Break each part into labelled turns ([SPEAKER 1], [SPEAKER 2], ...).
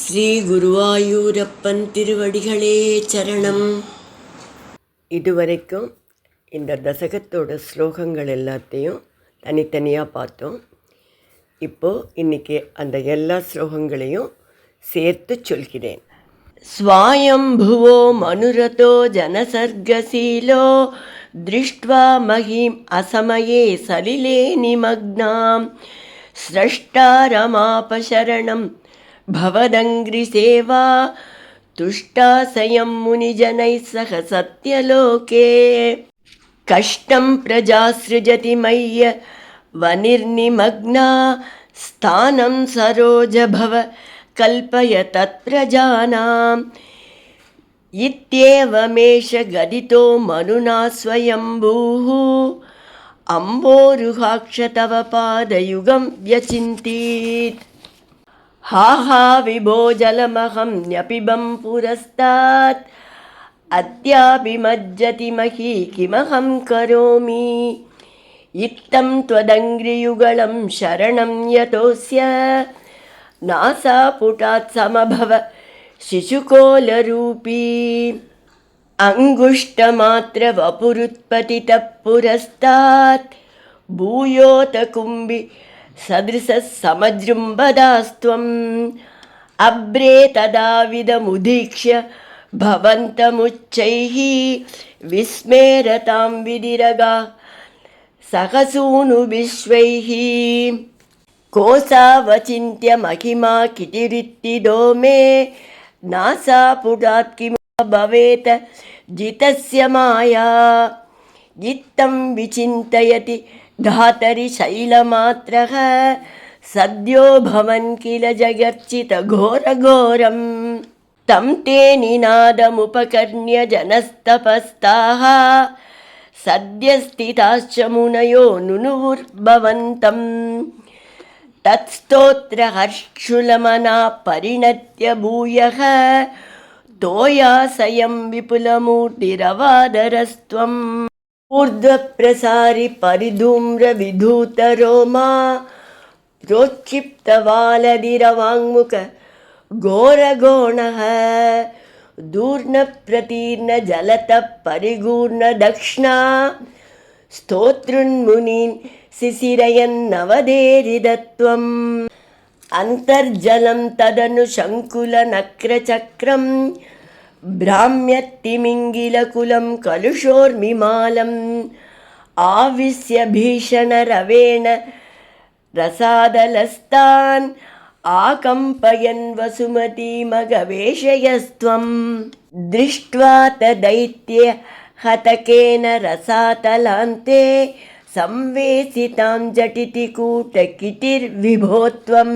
[SPEAKER 1] ஸ்ரீ குருவாயூரப்பன் திருவடிகளே சரணம் இதுவரைக்கும் இந்த தசகத்தோட ஸ்லோகங்கள் எல்லாத்தையும் தனித்தனியாக பார்த்தோம் இப்போது இன்னைக்கு அந்த எல்லா ஸ்லோகங்களையும் சேர்த்து சொல்கிறேன் स्वायम्भुवो मनुरतो जनसर्गशीलो दृष्ट्वा महीम् असमये सलिले निमग्नां स्रष्टारमापशरणं भवदङ्घ्रिसेवा तुष्टासयं मुनिजनैः सह सत्यलोके। कष्टं प्रजासृजति मय्य वनिर्निमग्ना स्थानं सरोजभव कल्पय तत्प्रजानाम् इत्येवमेष गदितो मनुना स्वयम्भूः। अम्बोरुहाक्ष तव पादयुगं व्यचिन्तीत् हा हा विभो जलमहं न्यपिबं पुरस्तात्। अद्यापि मज्जति मही किमहं करोमि? इत्थं त्वदङ्घ्रियुगलं शरणं यतोऽस्य। नासापुटात् समभव शिशुकोलरूपी। अङ्गुष्टमात्रवपुरुत्पतितः पुरस्तात्। भूयोत कुम्भि सदृशः समजृम्बदास्त्वम् अब्रे तदाविदमुदीक्ष्य भवन्तमुच्चैः विस्मेरतां विदिरगा सहसूनुविश्वैः कोसावचिन्त्य महिमा किटिरित्तिदो मे नासापुटात् किमु भवेत् जितस्य माया इत्थं विचिन्तयति धातरि शैलमात्रः सद्यो भवन् किल जगर्चितघोरघोरम् तं ते निनादमुपकर्ण्य जनस्तपस्ताः सद्यस्थिताश्च मुनयो नुनुर्भवन्तम् तत्स्तोत्रहर्षुलमना परिणत्य भूयः तोयासयं विपुलमूर्तिरवादरस्त्वम् ऊर्ध्वप्रसारि परिधूम्रविधूतरोमा प्रोक्षिप्तवालदिरवाङ्मुख घोरगोणः दूर्णप्रतीर्णजलतः परिगूर्णदक्ष्णा स्तोतृन्मुनीन् शिशिरयन्नवधेरिदत्वम् अन्तर्जलं तदनु शङ्कुलनक्रचक्रं भ्राम्यत्तिमिङ्गिलकुलं कलुषोर्मिमालम् आविश्य भीषणरवेण रसादलस्तान् आकम्पयन् वसुमतीमगवेशयस्त्वं दृष्ट्वा तदैत्य हतकेन रसातलान्ते संवेसितां झटिति कूटकिटिर्विभो त्वम्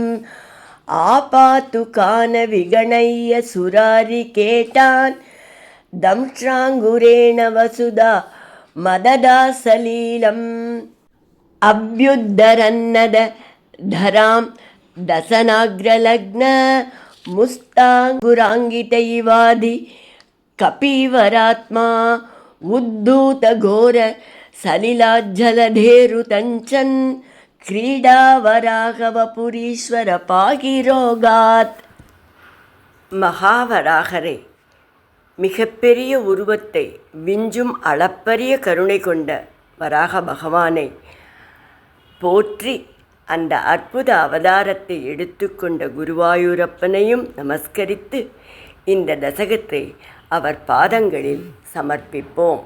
[SPEAKER 1] ஆபாத்து கான விகணைய சுராரி கேட்டான். தம்ஷாங்குரேண வசுதா மததா சலீலம் அபியுத்தரன்னத தராம் தசனாகிரலக்ன முஸ்தாங்குராங்கிதைவாதி கபீவராத்மா உத்தூதகோர சலிலாஜலதேரு தஞ்சன். கிரீடாவராகவபுரீஸ்வர பாகிரோகாத் மகாவராகரே மிகப்பெரிய உருவத்தை விஞ்சும் அளப்பரிய கருணை கொண்ட வராக பகவானை போற்றி அந்த அற்புத அவதாரத்தை எடுத்துக்கொண்ட குருவாயூரப்பனையும் நமஸ்கரித்து இந்த தசகத்தை அவர் பாதங்களில் சமர்ப்பிப்போம்.